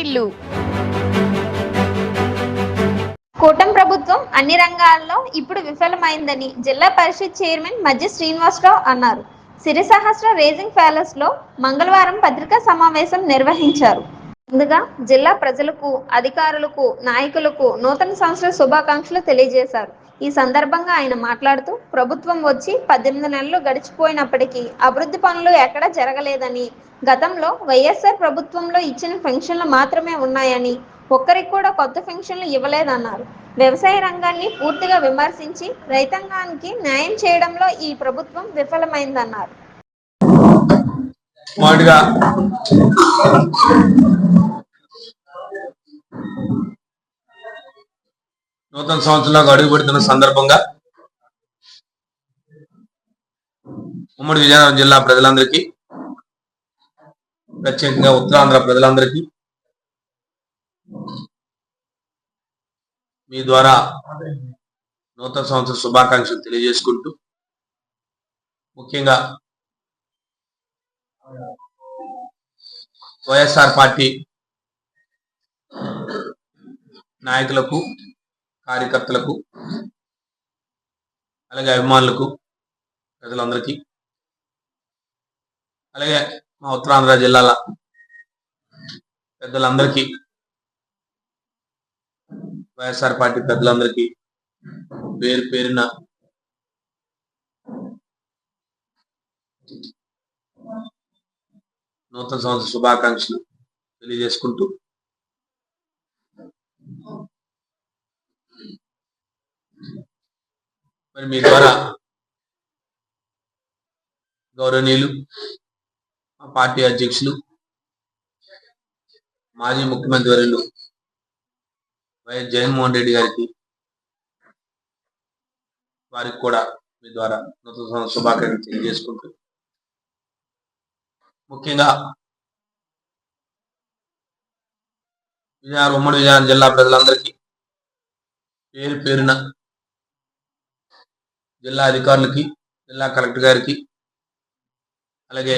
వార్తిల్లు కూటమి ప్రభుత్వం అన్ని రంగాల్లో ఇప్పుడు విఫలమైందని జిల్లా పరిషత్ చైర్మన్ మధ్య శ్రీనివాసరావు అన్నారు. సిరి సహస్ర రేజింగ్ ప్యాలెస్లో మంగళవారం పత్రికా సమావేశం నిర్వహించారు. ముందుగా జిల్లా ప్రజలకు అధికారులకు నాయకులకు నూతన సంవత్సర శుభాకాంక్షలు తెలియజేశారు. ఈ సందర్భంగా ఆయన మాట్లాడుతూ ప్రభుత్వం వచ్చి పద్దెనిమిది నెలలు గడిచిపోయినప్పటికీ అభివృద్ధి పనులు ఎక్కడా జరగలేదని గతంలో వైఎస్ఆర్ ప్రభుత్వంలో ఇచ్చిన పెన్షన్లు మాత్రమే ఉన్నాయని ఒక్కరికి కూడా కొత్త పెన్షన్లు ఇవ్వలేదన్నారు. వ్యవసాయ రంగాన్ని పూర్తిగా విమర్శించి రైతాంగానికి న్యాయం చేయడంలో ఈ ప్రభుత్వం విఫలమైందన్నారు. నూతన సంవత్సరంలో అడుగు పెడుతున్న సందర్భంగా ఉమ్మడి విజయనగరం జిల్లా ప్రజలందరికీ ప్రత్యేకంగా ఉత్తరాంధ్ర ప్రజలందరికీ మీ ద్వారా నూతన సంవత్సర శుభాకాంక్షలు తెలియజేసుకుంటూ ముఖ్యంగా వైఎస్ఆర్ పార్టీ నాయకులకు కార్యకర్తలకు అలాగే అభిమానులకు ప్రజలందరికీ అలాగే మా ఉత్తరాంధ్ర జిల్లాల పెద్దలందరికీ వైఎస్ఆర్ పార్టీ పెద్దలందరికీ పేరు పేరున నూతన సంవత్సర శుభాకాంక్షలు తెలియజేసుకుంటూ మరి మీ ద్వారా గౌరవనీయులు మా పార్టీ అధ్యక్షులు మాజీ ముఖ్యమంత్రి వర్యులు వైఎస్ జగన్మోహన్ రెడ్డి గారికి వారికి కూడా మీ ద్వారా నూతన సంవత్సర శుభాకాంక్షలు తెలియజేసుకుంటూ ముఖ్యంగా విజయనగరం ఉమ్మడి విజయనగరం జిల్లా ప్రజలందరికీ పేరు పేరున జిల్లా అధికారులకి జిల్లా కలెక్టర్ గారికి అలాగే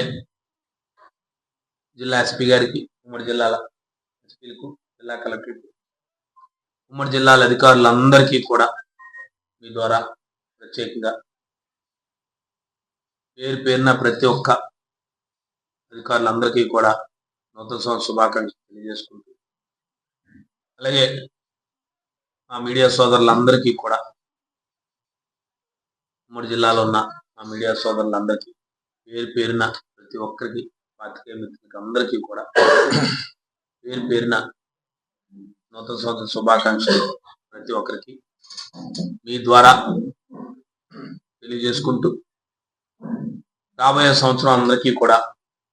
జిల్లా ఎస్పీ గారికి ఉమ్మడి జిల్లాల ఎస్పీలకు జిల్లా కలెక్టర్కి ఉమ్మడి జిల్లాల అధికారులందరికీ కూడా మీ ద్వారా ప్రత్యేకంగా పేరు పేరున ప్రతి ఒక్క అధికారులందరికీ కూడా నూతన సంవత్సర శుభాకాంక్షలు తెలియజేసుకుంటూ అలాగే మా మీడియా సోదరులందరికీ కూడా ఉమ్మడి జిల్లాలో ఉన్న మా మీడియా సోదరులందరికీ పేరు పేరున ప్రతి ఒక్కరికి పాతికేయ మిత్రులకి అందరికీ కూడా పేరు పేరున నూతన సంవత్సర శుభాకాంక్షలు ప్రతి ఒక్కరికి. మీ ద్వారా తెలియజేసుకుంటూ రాబోయే సంవత్సరం అందరికీ కూడా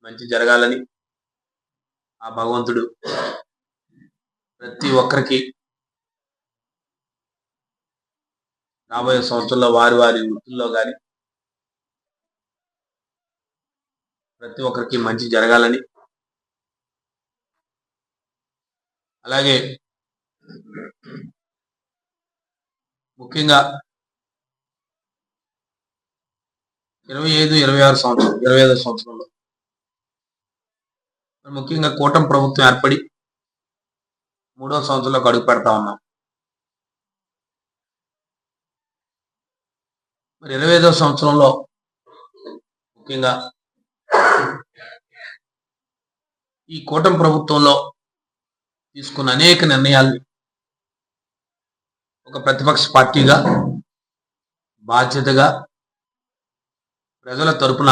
మంచి జరగాలని ఆ భగవంతుడు ప్రతి ఒక్కరికి రాబోయే సంవత్సరంలో వారి వారి వృత్తుల్లో కానీ ప్రతి ఒక్కరికి మంచి జరగాలని. అలాగే ముఖ్యంగా ఇరవై ఐదు ఇరవై ఆరు సంవత్సరం ఇరవై ఐదో సంవత్సరంలో ముఖ్యంగా కూటమి ప్రభుత్వం ఏర్పడి మూడో సంవత్సరంలోకి అడుగు పెడతా ఉన్నాం. మరి ఇరవై ఐదో సంవత్సరంలో ముఖ్యంగా ఈ కూటమి ప్రభుత్వంలో తీసుకున్న అనేక నిర్ణయాలు ఒక ప్రతిపక్ష పార్టీగా బాధ్యతగా ప్రజల తరపున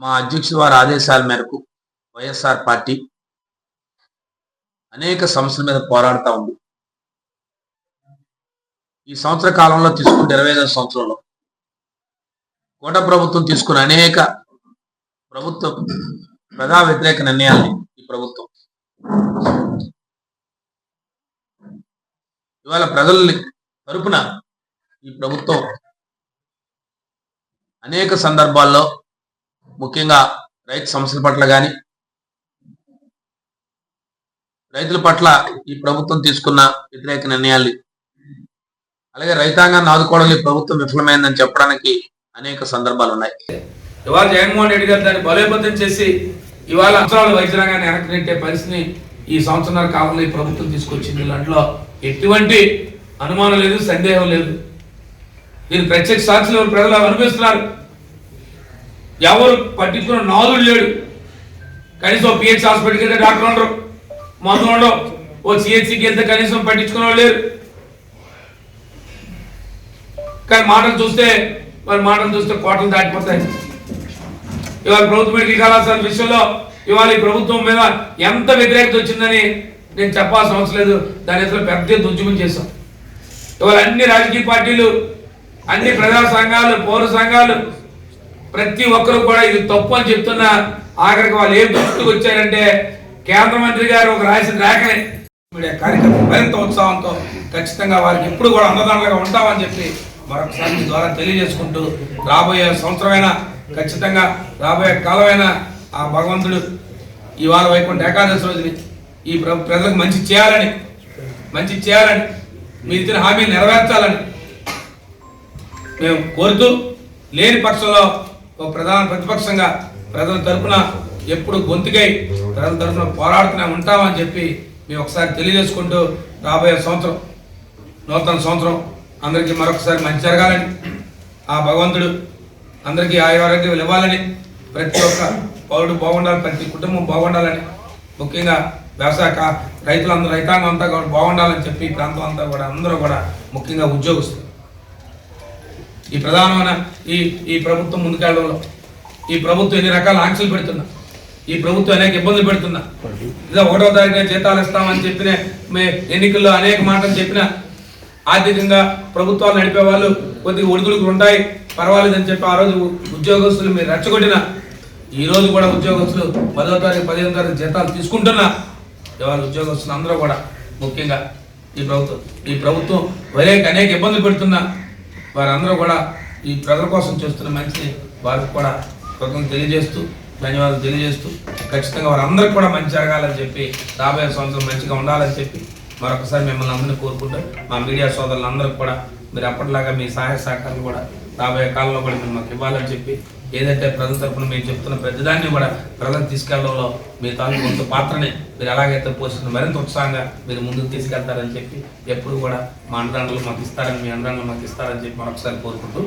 మా అధ్యక్షుల వారి ఆదేశాల మేరకు వైఎస్ఆర్ పార్టీ అనేక సమస్యల మీద పోరాడుతూ ఉంది. ఈ సంవత్సర కాలంలో తీసుకుంటే ఇరవై ఐదవ సంవత్సరంలో కోట ప్రభుత్వం తీసుకున్న అనేక ప్రభుత్వ ప్రజా వ్యతిరేక నిర్ణయాల్ని ఈ ప్రభుత్వం ఇవాళ ప్రజల్ని తరపున ఈ ప్రభుత్వం అనేక సందర్భాల్లో ముఖ్యంగా రైతు సమస్యల పట్ల కానీ రైతుల పట్ల ఈ ప్రభుత్వం తీసుకున్న వ్యతిరేక నిర్ణయాలు అలాగే రైతాంగాన్ని ఆదుకోవడంలో ఈ ప్రభుత్వం విఫలమైందని చెప్పడానికి అనేక సందర్భాలు ఉన్నాయి. ఇవాళ జగన్మోహన్ రెడ్డి గారు దాన్ని బలోపేతం చేసి ఇవాళ అంశాలు వైద్యరంగాన్ని వెనక్కి నెట్టే పరిస్థితిని ఈ సంవత్సరాల కాలంలో ఈ ప్రభుత్వం తీసుకొచ్చింది. దాంట్లో ఎటువంటి అనుమానం లేదు సందేహం లేదు. దీని ప్రత్యక్ష సాక్షులు ప్రజలు అనిపిస్తున్నారు ఎవరు పట్టించుకున్న నాదుడు లేడు. కనీసం పిహెచ్ హాస్పిటల్కి వెళ్తే డాక్టర్ ఉండరు. మందు ఉండవు. ఓ సిహెచ్సికి వెళ్తే కనీసం పట్టించుకునే వాళ్ళు లేరు. కానీ మాటలు చూస్తే మరి మాటలు చూస్తే కోటలు దాటిపోతాయి. ఇవాళ ప్రభుత్వ మెడికల్ కళాశాల విషయంలో ఇవాళ ఈ ప్రభుత్వం మీద ఎంత వ్యతిరేకత వచ్చిందని నేను చెప్పాల్సిన అవసరం లేదు. దాని ఎదురు పెద్ద ఎత్తున చేశాం. ఇవాళ అన్ని రాజకీయ పార్టీలు అన్ని ప్రజా సంఘాలు పౌర సంఘాలు ప్రతి ఒక్కరు కూడా ఇది తప్పు అని చెప్తున్నా ఆఖరికి వాళ్ళు ఏం దృష్టికి వచ్చారంటే కేంద్ర మంత్రి గారు ఒక రాసిన రాకనే మీడియా కార్యక్రమం మరింత ఉత్సాహంతో ఖచ్చితంగా వారికి ఎప్పుడు కూడా అన్నదానులుగా ఉంటామని చెప్పి మరొకసారి మీ ద్వారా తెలియజేసుకుంటూ రాబోయే సంవత్సరమైనా ఖచ్చితంగా రాబోయే కాలమైన ఆ భగవంతుడు ఇవాళ వైకుంఠ ఏకాదశి రోజుని ఈ ప్ర- ప్రజలకు మంచి చేయాలని మంచి చేయాలని మీరు ఇచ్చిన హామీలు నెరవేర్చాలని మేము కోరుతూ లేని పక్షంలో ఒక ప్రధాన ప్రతిపక్షంగా ప్రజల తరపున ఎప్పుడు గొంతుకై ప్రజల తరపున పోరాడుతూనే ఉంటామని చెప్పి మేము ఒకసారి తెలియజేసుకుంటూ రాబోయే సంవత్సరం నూతన సంవత్సరం అందరికీ మరొకసారి మంచి జరగాలని ఆ భగవంతుడు అందరికీ ఆయురారోగ్యం ఇవ్వాలని ప్రతి ఒక్క పౌరుడు బాగుండాలి ప్రతి కుటుంబం బాగుండాలని ముఖ్యంగా వ్యవసాయ రైతులందరూ రైతాంగం అంతా కూడా బాగుండాలని చెప్పి ఈ ప్రాంతం అంతా కూడా అందరూ కూడా ముఖ్యంగా ఉద్యోగస్తులు. ఈ ప్రధానమైన ఈ ఈ ప్రభుత్వం ముందుకెళ్ళడంలో ఈ ప్రభుత్వం ఎన్ని రకాల ఆంక్షలు పెడుతున్నా ఈ ప్రభుత్వం అనేక ఇబ్బందులు పెడుతున్నా ఇదో ఒకటో తారీఖున జీతాలు ఇస్తామని చెప్పిన మే ఎన్నికల్లో అనేక మాటలు చెప్పిన ఆర్థికంగా ప్రభుత్వాలు నడిపే వాళ్ళు కొద్దిగా ఒడిదుడుకులు ఉంటాయి. పర్వాలేదని చెప్పి ఆ రోజు ఉద్యోగస్తులు మీరు రెచ్చగొట్టిన ఈ రోజు కూడా ఉద్యోగస్తులు పదో తారీఖు పదిహేను తారీఖు జీతాలు తీసుకుంటున్నా ఇవాళ ఉద్యోగస్తులు అందరూ కూడా ముఖ్యంగా ఈ ప్రభుత్వం ఈ ప్రభుత్వం అనేక అనేక ఇబ్బందులు పెడుతున్నా వారందరూ కూడా ఈ ప్రజల కోసం చేస్తున్న మంచిని వారికి కూడా కృతజ్ఞతలు తెలియజేస్తూ ధన్యవాదాలు తెలియజేస్తూ ఖచ్చితంగా వారందరికీ కూడా మంచి జరగాలని చెప్పి రాబోయే సంవత్సరం మంచిగా ఉండాలని చెప్పి మరొకసారి మిమ్మల్ని అందరినీ కోరుకుంటూ మా మీడియా సోదరులందరికీ కూడా మీరు అప్పటిలాగా మీ సహాయ సహకారాలు కూడా రాబోయే కాలంలో కూడా మీరు మాకు ఇవ్వాలని చెప్పి ఏదైతే ప్రజల తరఫున మేము చెప్తున్న ప్రతిదాన్ని కూడా ప్రజలకు తీసుకెళ్ళడంలో మీ తాలూకు కొంత పాత్రని మీరు ఎలాగైతే పోషిస్తున్న మరింత ఉత్సాహంగా మీరు ముందుకు తీసుకెళ్తారని చెప్పి ఎప్పుడు కూడా మా అండదండలు మాకు ఇస్తారని మీ అండదండలు మాకు ఇస్తారని చెప్పి మరొకసారి కోరుకుంటూ